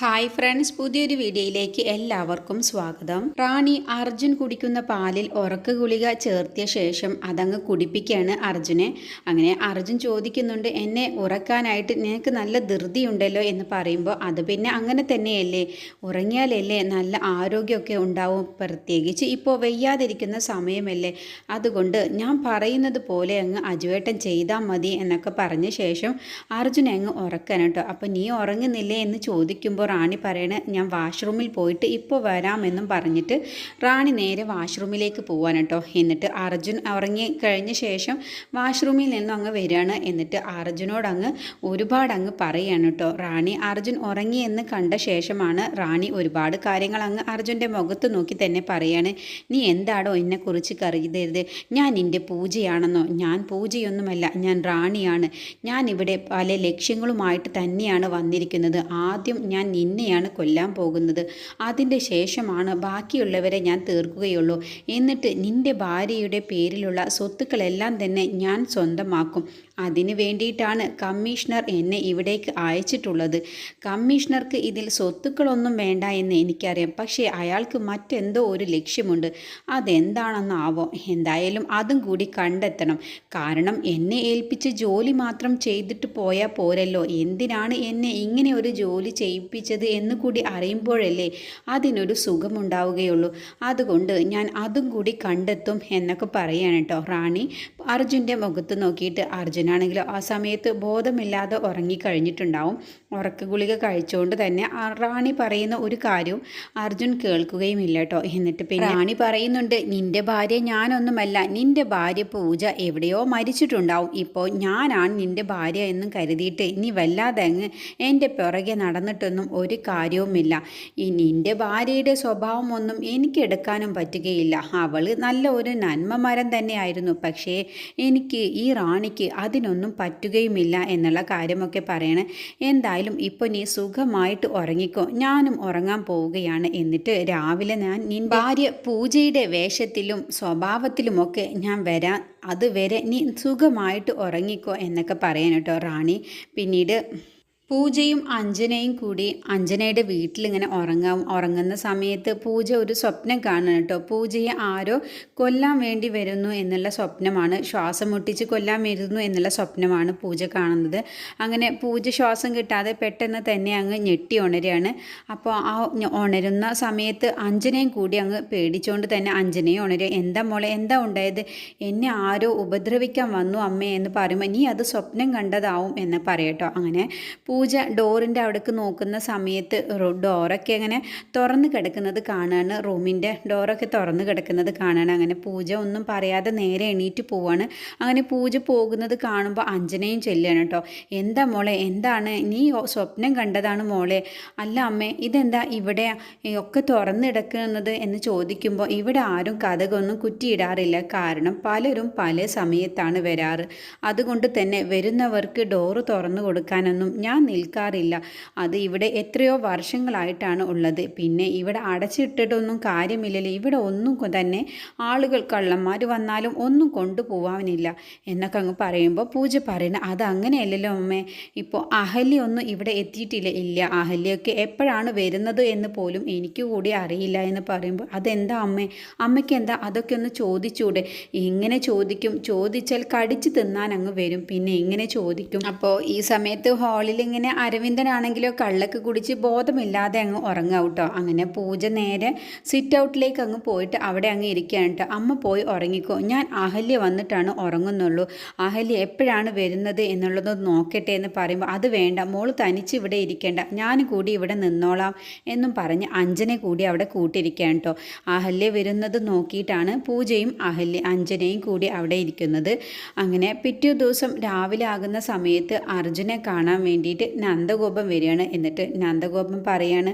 Hi friends പുതിയൊരു വീഡിയോയിലേക്ക് എല്ലാവർക്കും സ്വാഗതം. റാണി അർജുൻ കുടിക്കുന്ന പാലിൽ ഉറക്ക ഗുളിക ചേർത്തിയ ശേഷം അതങ്ങ് കുടിപ്പിക്കുകയാണ് അർജുനെ. അങ്ങനെ അർജുൻ ചോദിക്കുന്നുണ്ട് എന്നെ ഉറക്കാനായിട്ട് നിനക്ക് നല്ല ധൃതിയുണ്ടല്ലോ? എന്ന് പറയുമ്പോൾ അത് പിന്നെ അങ്ങനെ തന്നെയല്ലേ? ഉറങ്ങിയാലല്ലേ നല്ല ആരോഗ്യമൊക്കെ ഉണ്ടാവും? പ്രത്യേകിച്ച് ഇപ്പോൾ വെയ്യാതിരിക്കുന്ന സമയമല്ലേ? അതുകൊണ്ട് ഞാൻ പറയുന്നത് പോലെ അങ്ങ് അജുവേട്ടൻ ചെയ്താൽ മതി എന്നൊക്കെ പറഞ്ഞ ശേഷം അർജുൻ അങ്ങ് ഉറക്കാനട്ടോ അപ്പോൾ നീ ഉറങ്ങുന്നില്ലേ? എന്ന് ചോദിക്കുമ്പോൾ റാണി പറയണേ ഞാൻ വാഷ്റൂമിൽ പോയിട്ട് ഇപ്പോൾ വരാമെന്നും പറഞ്ഞിട്ട് റാണി നേരെ വാഷ്റൂമിലേക്ക് പോവാൻ കേട്ടോ. എന്നിട്ട് അർജുൻ ഉറങ്ങി കഴിഞ്ഞ ശേഷം വാഷ്റൂമിൽ നിന്നും അങ്ങ് വരികയാണ്. എന്നിട്ട് അർജുനോട് അങ്ങ് ഒരുപാട് അങ്ങ് പറയുകയാണ് കേട്ടോ. റാണി അർജുൻ ഉറങ്ങി എന്ന് കണ്ട ശേഷമാണ് റാണി ഒരുപാട് കാര്യങ്ങൾ അങ്ങ് അർജുന്റെ മുഖത്ത് നോക്കി തന്നെ പറയാണ്. നീ എന്താടോ എന്നെക്കുറിച്ച് കരുതരുത്. ഞാൻ നിന്റെ പൂജയാണെന്നോ? ഞാൻ പൂജയൊന്നുമല്ല. ഞാൻ റാണിയാണ്. ഞാൻ ഇവിടെ പല ലക്ഷ്യങ്ങളുമായിട്ട് തന്നെയാണ് വന്നിരിക്കുന്നത്. ആദ്യം ഞാൻ നിന്നെയാണ് കൊല്ലാൻ പോകുന്നത്. അതിന്റെ ശേഷമാണ് ബാക്കിയുള്ളവരെ ഞാൻ തീർക്കുകയുള്ളൂ. എന്നിട്ട് നിന്റെ ഭാര്യയുടെ പേരിലുള്ള സ്വത്തുക്കളെല്ലാം തന്നെ ഞാൻ സ്വന്തമാക്കും. അതിനു വേണ്ടിയിട്ടാണ് കമ്മീഷണർ എന്നെ ഇവിടേക്ക് അയച്ചിട്ടുള്ളത്. കമ്മീഷണർക്ക് ഇതിൽ സ്വത്തുക്കളൊന്നും വേണ്ട എന്ന് എനിക്കറിയാം. പക്ഷേ അയാൾക്ക് മറ്റെന്തോ ഒരു ലക്ഷ്യമുണ്ട്. അതെന്താണെന്നാവോ എന്തായാലും അതും കൂടി കണ്ടെത്തണം. കാരണം എന്നെ ഏൽപ്പിച്ച് ജോലി മാത്രം ചെയ്തിട്ട് പോയാൽ പോരല്ലോ. എന്തിനാണ് എന്നെ ഇങ്ങനെ ഒരു ജോലി ചെയ്യിപ്പിച്ചത് എന്ന് കൂടി അറിയുമ്പോഴല്ലേ അതിനൊരു സുഖമുണ്ടാവുകയുള്ളൂ. അതുകൊണ്ട് ഞാൻ അതും കൂടി കണ്ടെത്തും എന്നൊക്കെ പറയാണ് കേട്ടോ റാണി അർജുന്റെ മുഖത്ത് നോക്കിയിട്ട് അർജുനാണെങ്കിലും ആ സമയത്ത് ബോധമില്ലാതെ ഉറങ്ങിക്കഴിഞ്ഞിട്ടുണ്ടാവും. ഉറക്ക ഗുളിക കഴിച്ചുകൊണ്ട് തന്നെ റാണി പറയുന്ന ഒരു കാര്യവും അർജുൻ കേൾക്കുകയും ഇല്ല കേട്ടോ. എന്നിട്ട് പിന്നെ റാണി പറയുന്നുണ്ട് നിന്റെ ഭാര്യ ഞാനൊന്നുമല്ല. നിന്റെ ഭാര്യ പൂജ എവിടെയോ മരിച്ചിട്ടുണ്ടാവും. ഇപ്പോൾ ഞാനാണ് നിന്റെ ഭാര്യ എന്നും കരുതിയിട്ട് ഇനി വല്ലാതെ അങ്ങ് എന്റെ പിറകെ നടന്നിട്ടൊന്നും ഒരു കാര്യവുമില്ല. ഈ നിന്റെ ഭാര്യയുടെ സ്വഭാവമൊന്നും എനിക്ക് എടുക്കാനും പറ്റുകയില്ല. അവൾ നല്ല ഒരു നന്മ മരം തന്നെയായിരുന്നു. പക്ഷേ എനിക്ക് ഈ റാണിക്ക് അതിനൊന്നും പറ്റുകയുമില്ല എന്നുള്ള കാര്യമൊക്കെ പറയണേ. എന്തായാലും ഇപ്പോൾ നീ സുഖമായിട്ട് ഉറങ്ങിക്കോ. ഞാനും ഉറങ്ങാൻ പോവുകയാണ്. എന്നിട്ട് രാവിലെ ഞാൻ നിൻ ഭാര്യ പൂജയുടെ വേഷത്തിലും സ്വഭാവത്തിലുമൊക്കെ ഞാൻ വരാൻ അതുവരെ നീ സുഖമായിട്ട് ഉറങ്ങിക്കോ എന്നൊക്കെ പറയാൻ കേട്ടോ റാണി. പിന്നീട് പൂജയും അഞ്ജനയും കൂടി അഞ്ജനയുടെ വീട്ടിലിങ്ങനെ ഉറങ്ങാം. ഉറങ്ങുന്ന സമയത്ത് പൂജ ഒരു സ്വപ്നം കാണുന്നു കേട്ടോ. പൂജയെ ആരോ കൊല്ലാൻ വേണ്ടി വരുന്നു എന്നുള്ള സ്വപ്നമാണ്. ശ്വാസം മുട്ടിച്ച് കൊല്ലാൻ വരുന്നു എന്നുള്ള സ്വപ്നമാണ് പൂജ കാണുന്നത്. അങ്ങനെ പൂജ ശ്വാസം കിട്ടാതെ പെട്ടെന്ന് തന്നെ അങ്ങ് ഞെട്ടി ഉണരുകയാണ്. അപ്പോൾ ആ ഉണരുന്ന സമയത്ത് അഞ്ജനയും കൂടി അങ്ങ് പേടിച്ചുകൊണ്ട് തന്നെ അഞ്ജനയും ഉണരുക. എന്താ മോളെ എന്താ ഉണ്ടായത്? എന്നെ ആരോ ഉപദ്രവിക്കാൻ വന്നു അമ്മേ എന്ന് പറയുമ്പോൾ നീ അത് സ്വപ്നം കണ്ടതാവും എന്ന് പറയട്ടോ. അങ്ങനെ പൂജ ഡോറിന്റെ അവിടേക്ക് നോക്കുന്ന സമയത്ത് ഡോറൊക്കെ അങ്ങനെ തുറന്ന് കിടക്കുന്നത് കാണാണ്. റൂമിന്റെ ഡോറൊക്കെ തുറന്ന് കിടക്കുന്നത് കാണാണ്. അങ്ങനെ പൂജ ഒന്നും പറയാതെ നേരെ എണീറ്റ് പോവാണ്. അങ്ങനെ പൂജ പോകുന്നത് കാണുമ്പോൾ അഞ്ജനയും ചെല്ലുകയാണ് കേട്ടോ. എന്താ മോളെ? എന്താണ്? നീ സ്വപ്നം കണ്ടതാണ് മോളെ. അല്ല അമ്മേ ഇതെന്താ ഇവിടെ ഒക്കെ തുറന്നിടക്കുന്നത് എന്ന് ചോദിക്കുമ്പോൾ ഇവിടെ ആരും കഥകൊന്നും കുറ്റിയിടാറില്ല. കാരണം പലരും പല സമയത്താണ് വരാറ്. അതുകൊണ്ട് തന്നെ വരുന്നവർക്ക് ഡോറ് തുറന്നു കൊടുക്കാനൊന്നും ഞാൻ നിൽക്കാറില്ല. അത് ഇവിടെ എത്രയോ വർഷങ്ങളായിട്ടാണ് ഉള്ളത്. പിന്നെ ഇവിടെ അടച്ചിട്ടിട്ടൊന്നും കാര്യമില്ലല്ലോ. ഇവിടെ ഒന്നും തന്നെ ആളുകൾ കള്ളന്മാർ വന്നാലും ഒന്നും കൊണ്ടുപോവാനില്ല. എന്നൊക്കെ അങ്ങ് പറയുമ്പോൾ പൂജ പറയുന്നത് അത് അങ്ങനെയല്ലല്ലോ അമ്മേ. ഇപ്പോൾ അഹല്യൊന്നും ഇവിടെ എത്തിയിട്ടില്ല. ഇല്ല. അഹല്യൊക്കെ എപ്പോഴാണ് വരുന്നത് എന്ന് പോലും എനിക്ക് കൂടി അറിയില്ല എന്ന് പറയുമ്പോൾ അതെന്താ അമ്മേ? അമ്മയ്ക്ക് എന്താ അതൊക്കെ ഒന്ന് ചോദിച്ചൂടെ. ഇങ്ങനെ ചോദിക്കും. ചോദിച്ചാൽ കടിച്ചു തിന്നാൻ അങ്ങ് വരും. പിന്നെ ഇങ്ങനെ ചോദിക്കും. അപ്പോൾ ഈ സമയത്ത് ഹാളിൽ ഇങ്ങനെ അരവിന്ദനാണെങ്കിലോ കള്ളൊക്കെ കുടിച്ച് ബോധമില്ലാതെ അങ്ങ് ഉറങ്ങാം കേട്ടോ. അങ്ങനെ പൂജ നേരെ സിറ്റ് ഔട്ടിലേക്ക് അങ്ങ് പോയിട്ട് അവിടെ അങ്ങ് ഇരിക്കുകയാണ് കേട്ടോ. അമ്മ പോയി ഉറങ്ങിക്കോ. ഞാൻ അഹല്യ വന്നിട്ടാണ് ഉറങ്ങുന്നുള്ളൂ. അഹല്യ എപ്പോഴാണ് വരുന്നത് എന്നുള്ളത് നോക്കട്ടെ എന്ന് പറയുമ്പോൾ അത് വേണ്ട മോൾ തനിച്ച് ഇവിടെ ഇരിക്കേണ്ട. ഞാൻ കൂടി ഇവിടെ നിന്നോളാം എന്നും പറഞ്ഞ് അഞ്ജനെ കൂടി അവിടെ കൂട്ടിയിരിക്കുകയാണ് കേട്ടോ. അഹല്യ വരുന്നത് നോക്കിയിട്ടാണ് പൂജയും അഹല്യ അഞ്ജനയും കൂടി അവിടെ ഇരിക്കുന്നത്. അങ്ങനെ പിറ്റേ ദിവസം രാവിലെ ആകുന്ന സമയത്ത് അർജുനെ കാണാൻ വേണ്ടിയിട്ട് നന്ദഗോപം വരികയാണ്. എന്നിട്ട് നന്ദഗോപം പറയാണ്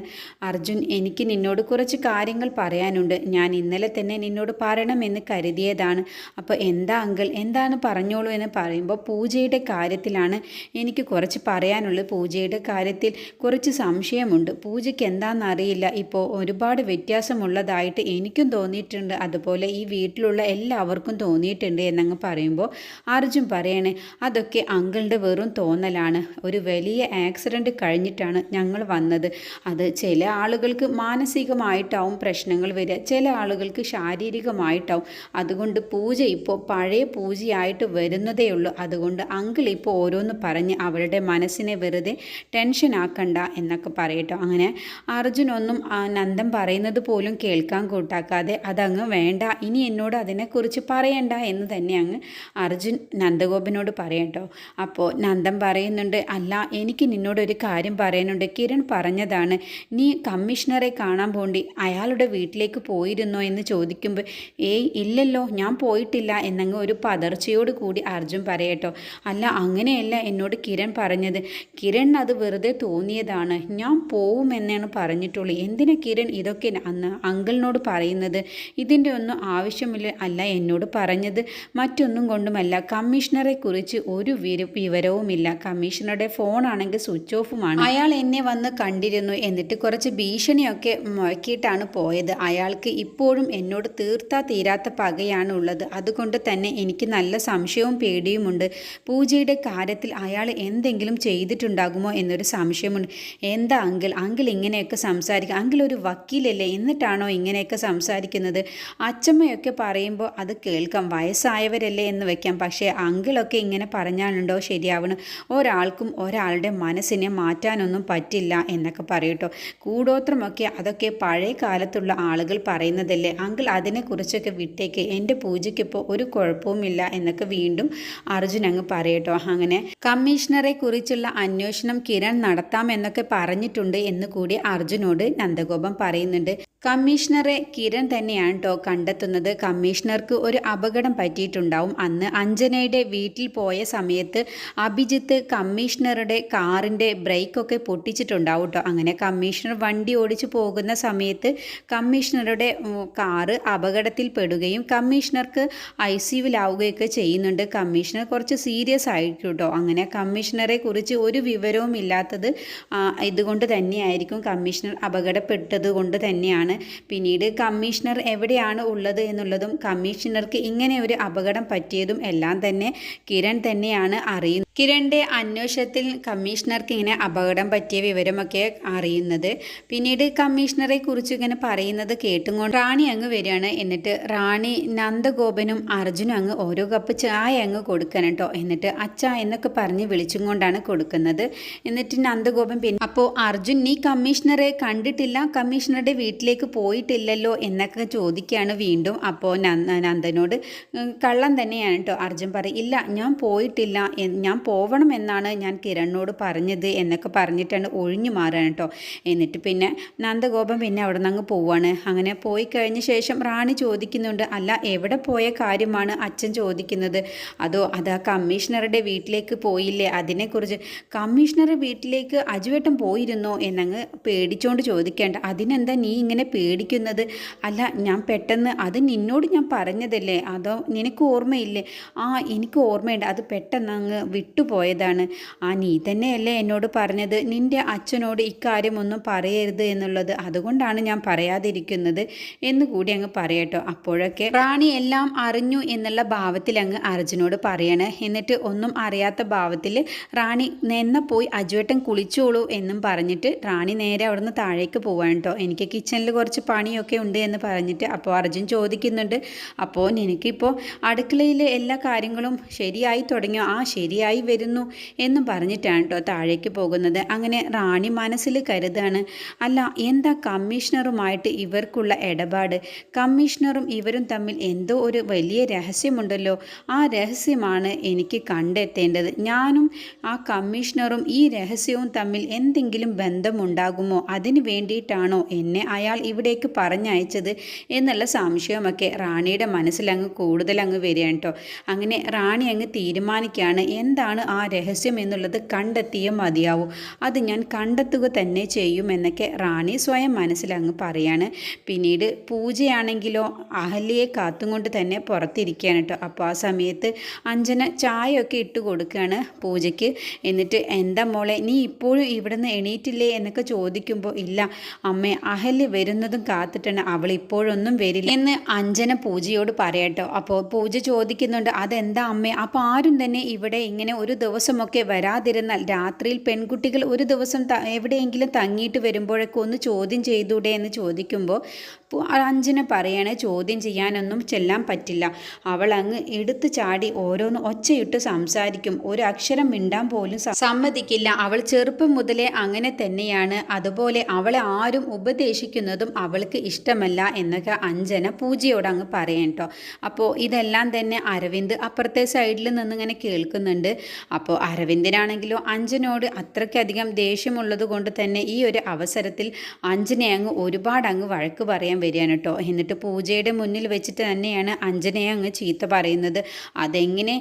അർജുൻ എനിക്ക് നിന്നോട് കുറച്ച് കാര്യങ്ങൾ പറയാനുണ്ട്. ഞാൻ ഇന്നലെ തന്നെ നിന്നോട് പറയണമെന്ന് കരുതിയതാണ്. അപ്പോൾ എന്താ അങ്കിൾ എന്താണ് പറഞ്ഞോളൂ എന്ന് പറയുമ്പോൾ പൂജയുടെ കാര്യത്തിലാണ് എനിക്ക് കുറച്ച് പറയാനുള്ളത്. പൂജയുടെ കാര്യത്തിൽ കുറച്ച് സംശയമുണ്ട്. പൂജയ്ക്ക് എന്താണെന്നറിയില്ല ഇപ്പോൾ ഒരുപാട് വ്യത്യാസമുള്ളതായിട്ട് എനിക്കും തോന്നിയിട്ടുണ്ട്. അതുപോലെ ഈ വീട്ടിലുള്ള എല്ലാവർക്കും തോന്നിയിട്ടുണ്ട് എന്നങ്ങ് പറയുമ്പോൾ അർജുൻ പറയണേ അതൊക്കെ അങ്കിളുടെ വെറും തോന്നലാണ്. ഒരു വലിയ ആക്സിഡന്റ് കഴിഞ്ഞിട്ടാണ് ഞങ്ങൾ വന്നത്. അത് ചില ആളുകൾക്ക് മാനസികമായിട്ടാവും പ്രശ്നങ്ങൾ വരിക. ചില ആളുകൾക്ക് ശാരീരികമായിട്ടാവും. അതുകൊണ്ട് പൂജ ഇപ്പോൾ പഴയ പൂജയായിട്ട് വരുന്നതേ ഉള്ളൂ. അതുകൊണ്ട് അങ്കിൾ ഇപ്പോൾ ഓരോന്ന് പറഞ്ഞ് അവരുടെ മനസ്സിനെ വെറുതെ ടെൻഷൻ ആക്കണ്ട എന്നൊക്കെ പറയട്ടോ. അങ്ങനെ അർജുനൊന്നും ആ നന്ദൻ പറയുന്നത് പോലും കേൾക്കാൻ കൂട്ടാക്കാതെ അതങ്ങ് വേണ്ട. ഇനി എന്നോട് അതിനെക്കുറിച്ച് പറയണ്ട എന്ന് തന്നെ അങ്ങ് അർജുൻ നന്ദഗോപനോട് പറയട്ടോ. അപ്പോൾ നന്ദം പറയുന്നുണ്ട് അല്ല എനിക്ക് നിന്നോടൊരു കാര്യം പറയാനുണ്ട്. കിരൺ പറഞ്ഞതാണ് നീ കമ്മീഷണറെ കാണാൻ പോണ്ടി അയാളുടെ വീട്ടിലേക്ക് പോയിരുന്നോ? എന്ന് ചോദിക്കുമ്പോൾ ഏയ് ഇല്ലല്ലോ ഞാൻ പോയിട്ടില്ല എന്നങ്ങ് ഒരു പതർച്ചയോട് കൂടി അർജുൻ പറയട്ടോ. അല്ല അങ്ങനെയല്ല എന്നോട് കിരൺ പറഞ്ഞത്. കിരൺ അത് വെറുതെ തോന്നിയതാണ്. ഞാൻ പോവുമെന്നാണ് പറഞ്ഞിട്ടുള്ളൂ. എന്തിനാ കിരൺ ഇതൊക്കെ അന്ന് അങ്കിളിനോട് പറയുന്നത്? ഇതിന്റെ ഒന്നും ആവശ്യമില്ല അല്ല എന്നോട് പറഞ്ഞത്. മറ്റൊന്നും കൊണ്ടുമല്ല. കമ്മീഷണറെ കുറിച്ച് ഒരു വിര- വിവരവുമില്ല. കമ്മീഷണറുടെ ഫോണാണെങ്കിൽ സ്വിച്ച് ഓഫുമാണ് അയാൾ എന്നെ വന്ന് കണ്ടിരുന്നു എന്നിട്ട് കുറച്ച് ഭീഷണിയൊക്കെ മുഴക്കിയിട്ടാണ് പോയത്. അയാൾക്ക് ഇപ്പോഴും എന്നോട് തീർത്താ തീരാത്ത പകയാണ് ഉള്ളത്. അതുകൊണ്ട് തന്നെ എനിക്ക് നല്ല സംശയവും പേടിയുമുണ്ട്. പൂജയുടെ കാര്യത്തിൽ അയാൾ എന്തെങ്കിലും ചെയ്തിട്ടുണ്ടാകുമോ എന്നൊരു സംശയമുണ്ട്. എന്താ അങ്കിൾ? അങ്കിൾ ഇങ്ങനെയൊക്കെ സംസാരിക്കുക അങ്കിൾ ഒരു വക്കീലല്ലേ? എന്നിട്ടാണോ ഇങ്ങനെയൊക്കെ സംസാരിക്കുന്നത്? അച്ചമ്മയൊക്കെ പറയുമ്പോൾ അത് കേൾക്കാം. വയസ്സായവരല്ലേ എന്ന് വെക്കാം. പക്ഷേ അങ്കിളൊക്കെ ഇങ്ങനെ പറഞ്ഞാലുണ്ടോ? ശരിയാവണം. ഒരാൾക്കും ഒരാളുടെ മനസ്സിനെ മാറ്റാനൊന്നും പറ്റില്ല എന്നൊക്കെ പറയൂട്ടോ. കൂടോത്രമൊക്കെ അതൊക്കെ പഴയ കാലത്തുള്ള ആളുകൾ പറയുന്നതല്ലേ? അങ്കിൾ അതിനെക്കുറിച്ചൊക്കെ വിട്ടേക്ക്. എന്റെ പൂജയ്ക്കിപ്പോൾ ഒരു കുഴപ്പവുമില്ല എന്നൊക്കെ വീണ്ടും അർജുൻ അങ്ങ് പറയട്ടോ. അങ്ങനെ കമ്മീഷണറെ കുറിച്ചുള്ള അന്വേഷണം കിരൺ നടത്താമെന്നൊക്കെ പറഞ്ഞിട്ടുണ്ട് എന്ന് കൂടി അർജുനോട് നന്ദഗോപം പറയുന്നുണ്ട്. കമ്മീഷണറെ കിരൺ തന്നെയാണ് കേട്ടോ കണ്ടെത്തുന്നത്. കമ്മീഷണർക്ക് ഒരു അപകടം പറ്റിയിട്ടുണ്ടാവും. അന്ന് അഞ്ജനയുടെ വീട്ടിൽ പോയ സമയത്ത് അഭിജിത്ത് കമ്മീഷണറുടെ കാറിന്റെ ബ്രേക്കൊക്കെ പൊട്ടിച്ചിട്ടുണ്ടാവും കേട്ടോ അങ്ങനെ കമ്മീഷണർ വണ്ടി ഓടിച്ചു പോകുന്ന സമയത്ത് കമ്മീഷണറുടെ കാറ് അപകടത്തിൽ പെടുകയും കമ്മീഷണർക്ക് ഐ സിയുവിലാവുകയൊക്കെ ചെയ്യുന്നുണ്ട്. കമ്മീഷണർ കുറച്ച് സീരിയസ് ആയിരിക്കും കേട്ടോ അങ്ങനെ കമ്മീഷണറെ കുറിച്ച് ഒരു വിവരവും ഇല്ലാത്തത് ഇതുകൊണ്ട് തന്നെയായിരിക്കും കമ്മീഷണർ അപകടപ്പെട്ടത് കൊണ്ട് തന്നെയാണ്. പിന്നീട് കമ്മീഷണർ എവിടെയാണ് ഉള്ളത് എന്നുള്ളതും കമ്മീഷണർക്ക് ഇങ്ങനെ ഒരു അപകടം പറ്റിയതും എല്ലാം തന്നെ കിരൺ തന്നെയാണ് അറിയുന്നത്. കിരണിന്റെ അന്വേഷണത്തിൽ കമ്മീഷണർക്ക് ഇങ്ങനെ അപകടം പറ്റിയ വിവരമൊക്കെ അറിയുന്നത്. പിന്നീട് കമ്മീഷണറെ കുറിച്ച് ഇങ്ങനെ പറയുന്നത് കേട്ടും കൊണ്ട് റാണി അങ്ങ് വരികയാണ്. എന്നിട്ട് റാണി നന്ദഗോപനും അർജുനും അങ്ങ് ഓരോ കപ്പ് ചായ അങ്ങ് കൊടുക്കണം കേട്ടോ. എന്നിട്ട് അച്ഛ എന്നൊക്കെ പറഞ്ഞ് വിളിച്ചും കൊണ്ടാണ് കൊടുക്കുന്നത്. എന്നിട്ട് നന്ദഗോപൻ പിന്നെ അപ്പോൾ അർജുൻ നീ കമ്മീഷണറെ കണ്ടിട്ടില്ല? കമ്മീഷണറുടെ വീട്ടിലേക്ക് പോയിട്ടില്ലല്ലോ? എന്നൊക്കെ ചോദിക്കുകയാണ് വീണ്ടും. അപ്പോൾ നന്ദ നന്ദനോട് കള്ളം തന്നെയാണ് കേട്ടോ അർജുൻ പറയും. ഇല്ല ഞാൻ പോയിട്ടില്ല. ഞാൻ പോവണം എന്നാണ് ഞാൻ കിരണിനോട് പറഞ്ഞത് എന്നൊക്കെ പറഞ്ഞിട്ടാണ് ഒഴിഞ്ഞു മാറാൻ കേട്ടോ. എന്നിട്ട് പിന്നെ നന്ദഗോപം പിന്നെ അവിടെ നിന്ന് അങ്ങ് പോവാണ്. അങ്ങനെ പോയി കഴിഞ്ഞ ശേഷം റാണി ചോദിക്കുന്നുണ്ട് അല്ല എവിടെ പോയ കാര്യമാണ് അച്ഛൻ ചോദിക്കുന്നത്? അതോ അത് ആ കമ്മീഷണറുടെ വീട്ടിലേക്ക് പോയില്ലേ? അതിനെക്കുറിച്ച് കമ്മീഷണറുടെ വീട്ടിലേക്ക് അജുവേട്ടൻ പോയിരുന്നോ? എന്നങ്ങ് പേടിച്ചോണ്ട് ചോദിക്കേണ്ട. അതിനെന്താ നീ ഇങ്ങനെ പേടിക്കുന്നത്? അല്ല ഞാൻ പെട്ടെന്ന് അത് നിന്നോട് ഞാൻ പറഞ്ഞതല്ലേ? അതോ നിനക്ക് ഓർമ്മയില്ലേ? ആ എനിക്ക് ഓർമ്മയുണ്ട്. അത് പെട്ടെന്ന് അങ്ങ് വിട്ടുപോയതാണ്. ആ നീ തന്നെയല്ലേ എന്നോട് പറഞ്ഞത്? നിന്റെ അച്ഛനോട് ഇക്കാര്യമൊന്നും പറയരുത് എന്നുള്ളത് അതുകൊണ്ടാണ് ഞാൻ പറയാതിരിക്കുന്നത് എന്ന് കൂടി അങ്ങ് പറയട്ടോ. അപ്പോഴൊക്കെ റാണി എല്ലാം അറിഞ്ഞു എന്നുള്ള ഭാവത്തിൽ അങ്ങ് അർജുനോട് പറയണേ. എന്നിട്ട് ഒന്നും അറിയാത്ത ഭാവത്തിൽ റാണി നിന്ന പോയി അജുവേട്ടൻ കുളിച്ചോളൂ എന്നും പറഞ്ഞിട്ട് റാണി നേരെ അവിടുന്ന് താഴേക്ക് പോവാണ് കേട്ടോ എനിക്ക് കിച്ചണിൽ കുറച്ച് പണിയൊക്കെ ഉണ്ട് എന്ന് പറഞ്ഞിട്ട് അപ്പോൾ അർജുൻ ചോദിക്കുന്നുണ്ട്. അപ്പോൾ എനിക്കിപ്പോൾ അടുക്കളയിലെ എല്ലാ കാര്യങ്ങളും ശരിയായി തുടങ്ങിയോ? ആ ശരിയായി വരുന്നു എന്ന് പറഞ്ഞിട്ടാണ് കേട്ടോ താഴേക്ക് പോകുന്നത്. അങ്ങനെ റാണി മനസ്സിൽ കരുതാണ് അല്ല എന്താ കമ്മീഷണറുമായിട്ട് ഇവർക്കുള്ള ഇടപാട്? കമ്മീഷണറും ഇവരും തമ്മിൽ എന്തോ ഒരു വലിയ രഹസ്യമുണ്ടല്ലോ. ആ രഹസ്യമാണ് എനിക്ക് കണ്ടെത്തേണ്ടത്. ഞാനും ആ കമ്മീഷണറും ഈ രഹസ്യവും തമ്മിൽ എന്തെങ്കിലും ബന്ധമുണ്ടാകുമോ? അതിന് വേണ്ടിയിട്ടാണോ എന്നെ അയാൾ ഇവിടേക്ക് പറഞ്ഞയച്ചത്? എന്നുള്ള സംശയമൊക്കെ റാണിയുടെ മനസ്സിലങ്ങ് കൂടുതൽ അങ്ങ് വരികയാണ് കേട്ടോ. അങ്ങനെ റാണി അങ്ങ് തീരുമാനിക്കുകയാണ് എന്താണ് ആ രഹസ്യം എന്നുള്ളത് കണ്ടെത്തിയേ മതിയാവൂ. അത് ഞാൻ കണ്ടെത്തുക തന്നെ ചെയ്യുമെന്നൊക്കെ റാണി സ്വയം മനസ്സിൽ അങ്ങ് പറയാണ്. പിന്നീട് പൂജയാണെങ്കിലോ അഹല്യയെ കാത്തുകൊണ്ട് തന്നെ പുറത്തിരിക്കുകയാണ് കേട്ടോ. അപ്പോൾ ആ സമയത്ത് അഞ്ജന ചായയൊക്കെ ഇട്ട് കൊടുക്കുകയാണ് പൂജയ്ക്ക്. എന്നിട്ട് എന്താ മോളെ നീ ഇപ്പോഴും ഇവിടുന്ന് എണീറ്റില്ലേ എന്നൊക്കെ ചോദിക്കുമ്പോൾ ഇല്ല അമ്മേ അഹല്യ വരുന്നതും കാത്തിട്ടാണ് അവൾ ഇപ്പോഴൊന്നും വരില്ല എന്ന് അഞ്ജന പൂജയോട് പറയട്ടോ. അപ്പോൾ പൂജ ചോദിക്കുന്നുണ്ട് അതെന്താ അമ്മേ? അപ്പോൾ ആരും തന്നെ ഇവിടെ ഇങ്ങനെ ഒരു ദിവസമൊക്കെ വരാതിരുന്നാൽ രാത്രിയിൽ പെൺകുട്ടികൾ ഒരു ദിവസം എവിടെയെങ്കിലും തങ്ങിയിട്ട് വരുമ്പോഴൊക്കെ ഒന്ന് ചോദ്യം ചെയ്തൂടെ എന്ന് ചോദിക്കുമ്പോൾ അഞ്ജന പറയാണ് ചോദ്യം ചെയ്യാനൊന്നും ചെല്ലാൻ പറ്റില്ല. അവൾ അങ്ങ് എടുത്തു ചാടി ഓരോന്ന് ഒച്ചയിട്ട് സംസാരിക്കും. ഒരു അക്ഷരം മിണ്ടാൻ പോലും സമ്മതിക്കില്ല. അവൾ ചെറുപ്പം മുതലേ അങ്ങനെ തന്നെയാണ്. അതുപോലെ അവളെ ആരും ഉപദേശിക്കുന്നതും അവൾക്ക് ഇഷ്ടമല്ല എന്നൊക്കെ അഞ്ജന പൂജയോട് അങ്ങ് പറയാം കേട്ടോ. അപ്പോൾ ഇതെല്ലാം തന്നെ അരവിന്ദ് അപ്പുറത്തെ സൈഡിൽ നിന്നിങ്ങനെ കേൾക്കുന്നുണ്ട്. അപ്പോൾ അരവിന്ദിനാണെങ്കിലോ അഞ്ജനോട് അത്രയ്ക്കധികം ദേഷ്യമുള്ളത് കൊണ്ട് തന്നെ ഈ ഒരു അവസരത്തിൽ അഞ്ജനെ അങ്ങ് ഒരുപാട് അങ്ങ് വഴക്ക് പറയാൻ വരികയാണ് കേട്ടോ എന്നിട്ട് പൂജയുടെ മുന്നിൽ വെച്ചിട്ട് തന്നെയാണ് അഞ്ജനയെ അങ്ങ് ചീത്ത പറയുന്നത്. അതെങ്ങനെ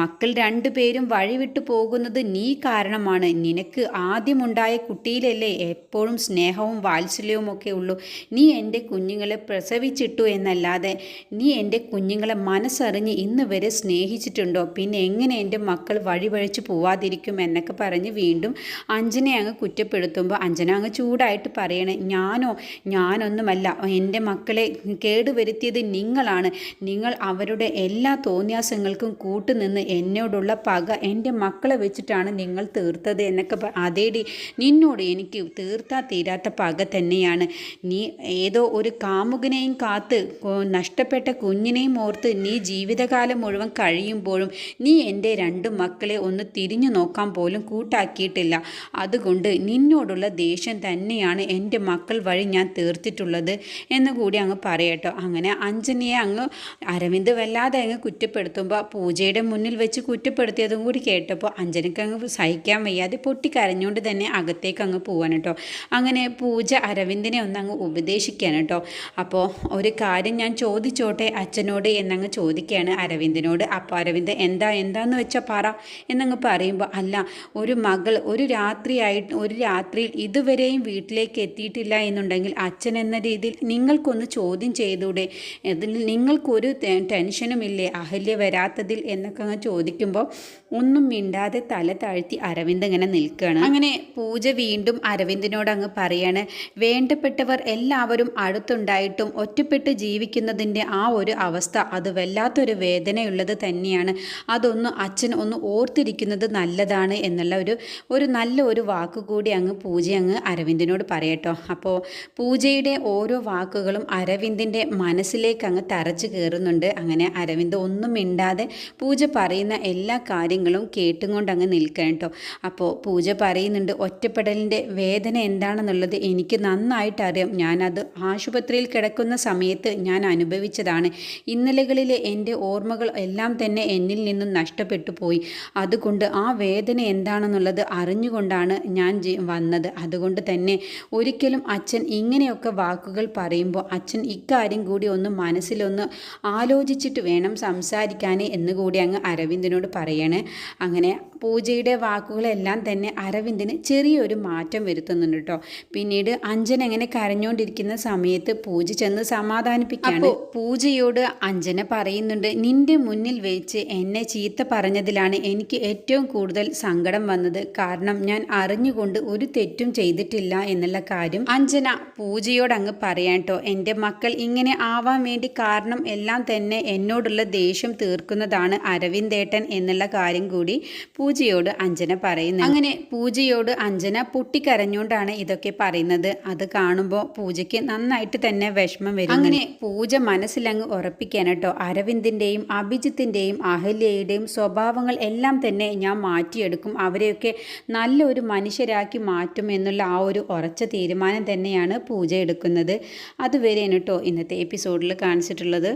മക്കൾ രണ്ടുപേരും വഴിവിട്ടു പോകുന്നത് നീ കാരണമാണ്. നിനക്ക് ആദ്യമുണ്ടായ കുട്ടിയിലല്ലേ എപ്പോഴും സ്നേഹവും വാത്സല്യവും ഒക്കെ ഉള്ളൂ. നീ എന്റെ കുഞ്ഞുങ്ങളെ പ്രസവിച്ചിട്ടു എന്നല്ലാതെ നീ എന്റെ കുഞ്ഞുങ്ങളെ മനസ്സറിഞ്ഞ് ഇന്ന് വരെ സ്നേഹിച്ചിട്ടുണ്ടോ? പിന്നെ എങ്ങനെ എന്റെ മക്കൾ വഴിവഴിച്ച് പോവാതിരിക്കും എന്നൊക്കെ പറഞ്ഞ് വീണ്ടും അഞ്ജനെ അങ്ങ് കുറ്റപ്പെടുത്തുമ്പോൾ അഞ്ജന അങ്ങ് ചൂടായിട്ട് പറയണേ ഞാനോ ഞാനൊന്നുമല്ല. എന്റെ മക്കളെ കേടുവരുത്തിയത് നിങ്ങളാണ്. നിങ്ങൾ അവരുടെ എല്ലാ തോന്നിയാസങ്ങൾക്കും കൂട്ടുനിന്ന് എന്നോടുള്ള പക എന്റെ മക്കളെ വെച്ചിട്ടാണ് നിങ്ങൾ തീർത്തത് എന്നൊക്കെ അതേടി നിന്നോട് എനിക്ക് തീർത്താ തീരാത്ത പക തന്നെയാണ്. നീ ഏതോ ഒരു കാമുകനെയും കാത്ത് നഷ്ടപ്പെട്ട കുഞ്ഞിനെയും ഓർത്ത് നീ ജീവിതകാലം മുഴുവൻ കഴിയുമ്പോഴും നീ എന്റെ രണ്ട് മക്കളെ ഒന്ന് തിരിഞ്ഞു നോക്കാൻ പോലും കൂട്ടാക്കിയിട്ടില്ല. അതുകൊണ്ട് നിന്നോടുള്ള ദേഷ്യം തന്നെയാണ് എന്റെ മക്കൾ വഴി ഞാൻ തീർത്തിട്ടുള്ളത്. എന്ന് കൂടി അങ്ങ് പറയട്ടോ അങ്ങനെ അഞ്ജനിയെ അങ്ങ് അരവിന്ദ് വല്ലാതെ അങ്ങ് കുറ്റപ്പെടുത്തുമ്പോൾ പൂജയുടെ മുന്നിൽ വെച്ച് കുറ്റപ്പെടുത്തിയതും കൂടി കേട്ടപ്പോൾ അഞ്ജനക്ക് അങ്ങ് സഹിക്കാൻ വയ്യാതെ പൊട്ടിക്കരഞ്ഞുകൊണ്ട് തന്നെ അകത്തേക്ക് അങ്ങ് പോവാൻ കേട്ടോ. അങ്ങനെ പൂജ അരവിന്ദിനെ ഒന്ന് അങ്ങ് ഉപദേശിക്കാൻ കേട്ടോ. അപ്പോൾ ഒരു കാര്യം ഞാൻ ചോദിച്ചോട്ടെ അച്ഛനോട് എന്നങ്ങ് ചോദിക്കുകയാണ് അരവിന്ദിനോട്. അപ്പോൾ അരവിന്ദ് എന്താ എന്താന്ന് വെച്ചാൽ പറ എന്നങ്ങ് പറയുമ്പോൾ അല്ല ഒരു മകൾ ഒരു രാത്രിയായിട്ട് ഒരു രാത്രിയിൽ ഇതുവരെയും വീട്ടിലേക്ക് എത്തിയിട്ടില്ല എന്നുണ്ടെങ്കിൽ അച്ഛൻ എന്ന രീതിയിൽ നിങ്ങൾക്കൊന്ന് ചോദ്യം ചെയ്തൂടെ? നിങ്ങൾക്കൊരു ടെൻഷനുമില്ലേ? അഹല്യ വരാത്തതിൽ എന്നൊക്കെ അങ്ങ് ചോദിക്കുമ്പോൾ ഒന്നും മിണ്ടാതെ തല താഴ്ത്തി അരവിന്ദ് ഇങ്ങനെ നിൽക്കുകയാണ് അങ്ങനെ പൂജ വീണ്ടും അരവിന്ദിനോട് അങ്ങ് പറയാണ് വേണ്ടപ്പെട്ടവർ എല്ലാവരും അടുത്തുണ്ടായിട്ടും ഒറ്റപ്പെട്ട് ജീവിക്കുന്നതിന്റെ ആ ഒരു അവസ്ഥ അത് വല്ലാത്തൊരു വേദനയുള്ളത് തന്നെയാണ്. അതൊന്ന് അച്ഛൻ ഒന്ന് ഓർത്തിരിക്കുന്നത് നല്ലതാണ് എന്നുള്ള ഒരു ഒരു നല്ല ഒരു വാക്കുകൂടി അങ്ങ് പൂജ അങ്ങ് അരവിന്ദിനോട് പറയട്ടോ. അപ്പോൾ പൂജയുടെ ഓരോ വാക്കുകളും അരവിന്ദിന്റെ മനസ്സിലേക്ക് അങ്ങ് തറച്ചു കയറുന്നുണ്ട്. അങ്ങനെ അരവിന്ദ് ഒന്നും മിണ്ടാതെ പൂജ പറയുന്ന എല്ലാ കാര്യങ്ങളും കേട്ടുകൊണ്ട് അങ്ങ് നിൽക്കണം കേട്ടോ അപ്പോൾ പൂജ പറയുന്നുണ്ട് ഒറ്റപ്പെടലിന്റെ വേദന എന്താണെന്നുള്ളത് എനിക്ക് നന്നായിട്ട് അറിയാം ഞാനത് ആശുപത്രിയിൽ കിടക്കുന്ന സമയത്ത് ഞാൻ അനുഭവിച്ചതാണ്. ഇന്നലകളിലെ എന്റെ ഓർമ്മകൾ എല്ലാം തന്നെ എന്നിൽ നിന്നും നഷ്ടപ്പെട്ടു പോയി. അതുകൊണ്ട് ആ വേദന എന്താണെന്നുള്ളത് അറിഞ്ഞുകൊണ്ടാണ് ഞാൻ വന്നത്. അതുകൊണ്ട് തന്നെ ഒരിക്കലും അച്ഛൻ ഇങ്ങനെയൊക്കെ വാക്കുകൾ പറയുമ്പോൾ അച്ഛൻ ഇക്കാര്യം കൂടി ഒന്ന് മനസ്സിലൊന്ന് ആലോചിച്ചിട്ട് വേണം സംസാരിക്കാൻ എന്ന് കൂടി അങ്ങ് അരവിന്ദനോട് പറയണേ. അങ്ങനെ പൂജയുടെ വാക്കുകളെല്ലാം തന്നെ അരവിന്ദിന് ചെറിയൊരു മാറ്റം വരുത്തുന്നുണ്ട് കേട്ടോ. പിന്നീട് അഞ്ജൻ എങ്ങനെ കരഞ്ഞുകൊണ്ടിരിക്കുന്ന സമയത്ത് പൂജ ചെന്ന് സമാധാനിപ്പിക്കുകയാണ്. പൂജയോട് അഞ്ജന പറയുന്നുണ്ട് നിന്റെ മുന്നിൽ വെച്ച് എന്നെ ചീത്ത പറഞ്ഞതിലാണ് എനിക്ക് ഏറ്റവും കൂടുതൽ സങ്കടം വന്നത്. കാരണം ഞാൻ അറിഞ്ഞുകൊണ്ട് ഒരു തെറ്റും ചെയ്തിട്ടില്ല എന്നുള്ള കാര്യം അഞ്ജന പൂജയോട് അങ്ങ് പറയാൻ കേട്ടോ. എന്റെ മക്കൾ ഇങ്ങനെ ആവാൻ വേണ്ടി കാരണം എല്ലാം തന്നെ എന്നോടുള്ള ദേഷ്യം തീർക്കുന്നതാണ് അരവിന്ദേട്ടൻ എന്നുള്ള കാര്യം കൂടി പൂജയോട് അഞ്ജന പറയുന്നത്. അങ്ങനെ പൂജയോട് അഞ്ജന പൊട്ടിക്കരഞ്ഞുകൊണ്ടാണ് ഇതൊക്കെ പറയുന്നത്. അത് കാണുമ്പോൾ പൂജയ്ക്ക് നന്നായിട്ട് തന്നെ വിഷമം വരും അങ്ങനെ പൂജ മനസ്സിലങ്ങ് ഉറപ്പിക്കാൻ കേട്ടോ. അരവിന്ദിന്റെയും അഭിജിത്തിന്റെയും അഹല്യയുടെയും സ്വഭാവങ്ങൾ എല്ലാം തന്നെ ഞാൻ മാറ്റിയെടുക്കും. അവരെയൊക്കെ നല്ലൊരു മനുഷ്യരാക്കി മാറ്റും എന്നുള്ള ആ ഒരു ഉറച്ച തീരുമാനം തന്നെയാണ് പൂജ എടുക്കുന്നത്. അതുവരെയാണ് കേട്ടോ ഇന്നത്തെ എപ്പിസോഡിൽ കാണിച്ചിട്ടുള്ളത്.